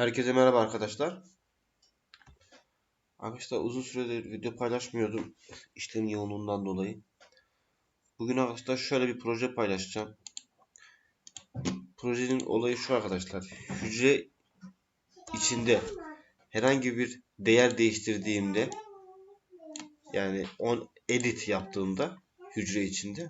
Herkese merhaba arkadaşlar. Arkadaşlar uzun süredir video paylaşmıyordum işlerin yoğunluğundan dolayı. Bugün arkadaşlar şöyle bir proje paylaşacağım. Projenin olayı şu arkadaşlar. Hücre içinde herhangi bir değer değiştirdiğimde yani on edit yaptığımda hücre içinde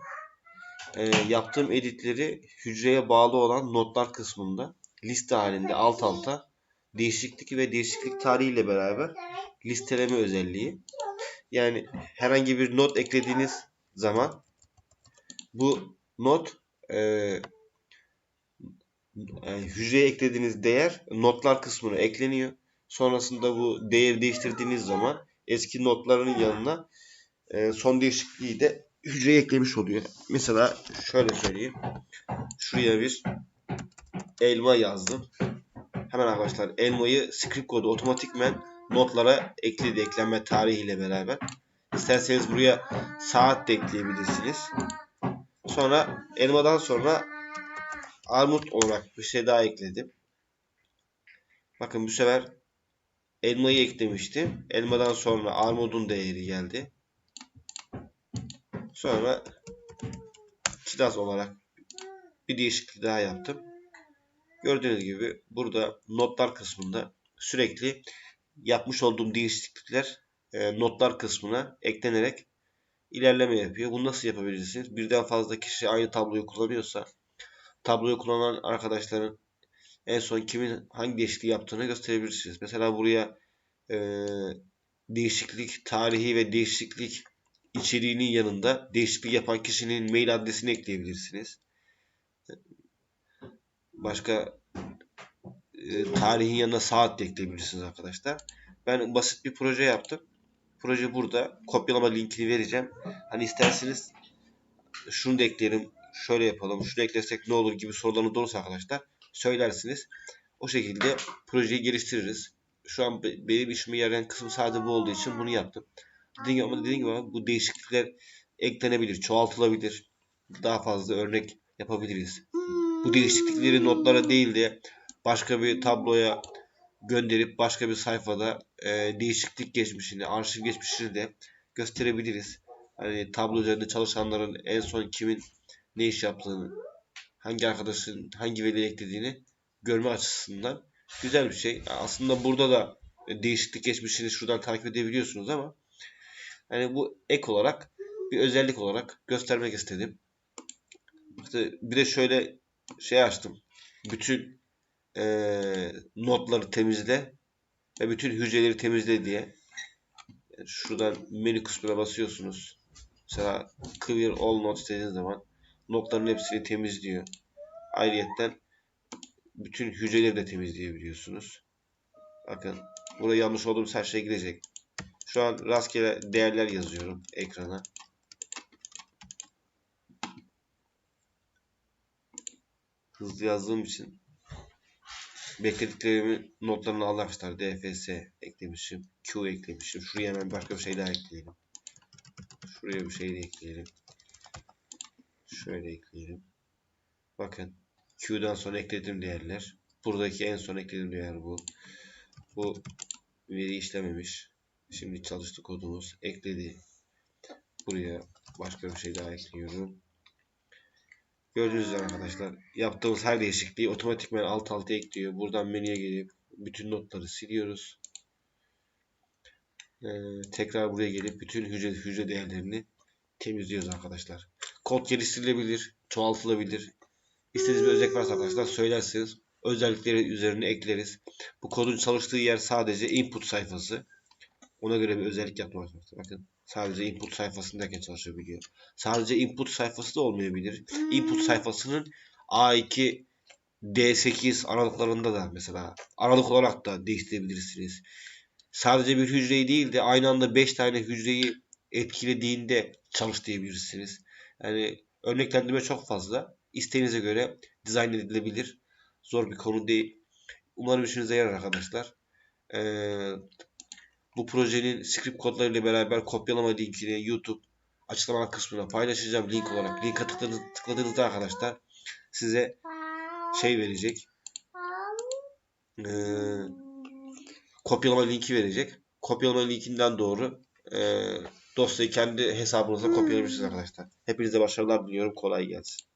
e, yaptığım editleri hücreye bağlı olan notlar kısmında liste halinde alt alta değişiklik ve değişiklik tarihiyle beraber listeleme özelliği. Yani herhangi bir not eklediğiniz zaman bu not e, yani hücreye eklediğiniz değer notlar kısmına ekleniyor. Sonrasında bu değeri değiştirdiğiniz zaman eski notların yanına e, son değişikliği de hücreye eklemiş oluyor. Mesela şöyle söyleyeyim. Şuraya bir elma yazdım. Hemen arkadaşlar elmayı script kodu otomatikmen notlara ekledi eklenme tarihiyle beraber. İsterseniz buraya saat de ekleyebilirsiniz. Sonra elmadan sonra armut olarak bir şey daha ekledim. Bakın bu sefer elmayı eklemiştim. Elmadan sonra armudun değeri geldi. Sonra kiraz olarak bir değişiklik daha yaptım. Gördüğünüz gibi burada notlar kısmında sürekli yapmış olduğum değişiklikler e, notlar kısmına eklenerek ilerleme yapıyor. Bunu nasıl yapabilirsiniz? Birden fazla kişi aynı tabloyu kullanıyorsa tabloyu kullanan arkadaşların en son kimin hangi değişikliği yaptığını gösterebilirsiniz. Mesela buraya e, değişiklik tarihi ve değişiklik içeriğinin yanında değişiklik yapan kişinin mail adresini ekleyebilirsiniz. Başka e, tarihin yanına saat de ekleyebilirsiniz arkadaşlar. Ben basit bir proje yaptım. Proje burada. Kopyalama linkini vereceğim. Hani isterseniz şunu da ekleyelim, şöyle yapalım, şunu eklesek ne olur gibi sorularınız olursa arkadaşlar söylersiniz. O şekilde projeyi geliştiririz. Şu an benim işime yarayan kısım sadece bu olduğu için bunu yaptım. Dediğim gibi, ama dediğim gibi bu değişiklikler eklenebilir, çoğaltılabilir. Daha fazla örnek yapabiliriz. Bu değişiklikleri notlara değil de başka bir tabloya gönderip başka bir sayfada e, değişiklik geçmişini, arşiv geçmişini de gösterebiliriz. Hani tablo üzerinde çalışanların en son kimin ne iş yaptığını, hangi arkadaşın hangi veriyi eklediğini görme açısından güzel bir şey. Aslında burada da değişiklik geçmişini şuradan takip edebiliyorsunuz ama hani bu ek olarak bir özellik olarak göstermek istedim. İşte bir de şöyle şey açtım. Bütün e, notları temizle ve bütün hücreleri temizle diye. Şuradan menü kısmına basıyorsunuz. Mesela clear all notes dediğiniz zaman notların hepsini temizliyor. Ayrıyetten bütün hücreleri de temizleyebiliyorsunuz. Bakın burada yanlış olduğum her şey gidecek. Şu an rastgele değerler yazıyorum ekrana. Hızlı yazdığım için beklediklerimi notlarını al arkadaşlar. DFS eklemişim. Q eklemişim. Şuraya hemen başka bir şey daha ekleyelim. Şuraya bir şey de ekleyelim. Şöyle ekleyelim. Bakın Q'dan sonra eklediğim değerler. Buradaki en son eklediğim değer bu. Bu veri işlememiş. Şimdi çalıştı kodumuz. Ekledi. Buraya başka bir şey daha ekliyorum. Gördüğünüz üzere arkadaşlar yaptığımız her değişikliği otomatikman alt alta ekliyor. Buradan menüye gelip bütün notları siliyoruz. Ee, tekrar buraya gelip bütün hücre hücre değerlerini temizliyoruz arkadaşlar. Kod geliştirilebilir, çoğaltılabilir. İstediğiniz bir özellik varsa arkadaşlar söylerseniz özellikleri üzerine ekleriz. Bu kodun çalıştığı yer sadece input sayfası. Ona göre bir özellik yapmak. Bakın sadece input sayfasındayken çalışabiliyor. Sadece input sayfası da olmayabilir. Input sayfasının A2 D8 aralıklarında da mesela aralık olarak da değiştirebilirsiniz. Sadece bir hücreyi değil de aynı anda 5 tane hücreyi etkilediğinde çalış diyebilirsiniz. Yani örneklendirme çok fazla. İsteğinize göre dizayn edilebilir. Zor bir konu değil. Umarım işinize yarar arkadaşlar. Ee, bu projenin script kodlarıyla beraber kopyalama linkini YouTube açıklama kısmına paylaşacağım link olarak. Tıkladığınızda, tıkladığınızda arkadaşlar size şey verecek. e, kopyalama linki verecek. Kopyalama linkinden doğru e, dosyayı kendi hesabınıza kopyalayabilirsiniz arkadaşlar. Hepinize başarılar diliyorum. Kolay gelsin.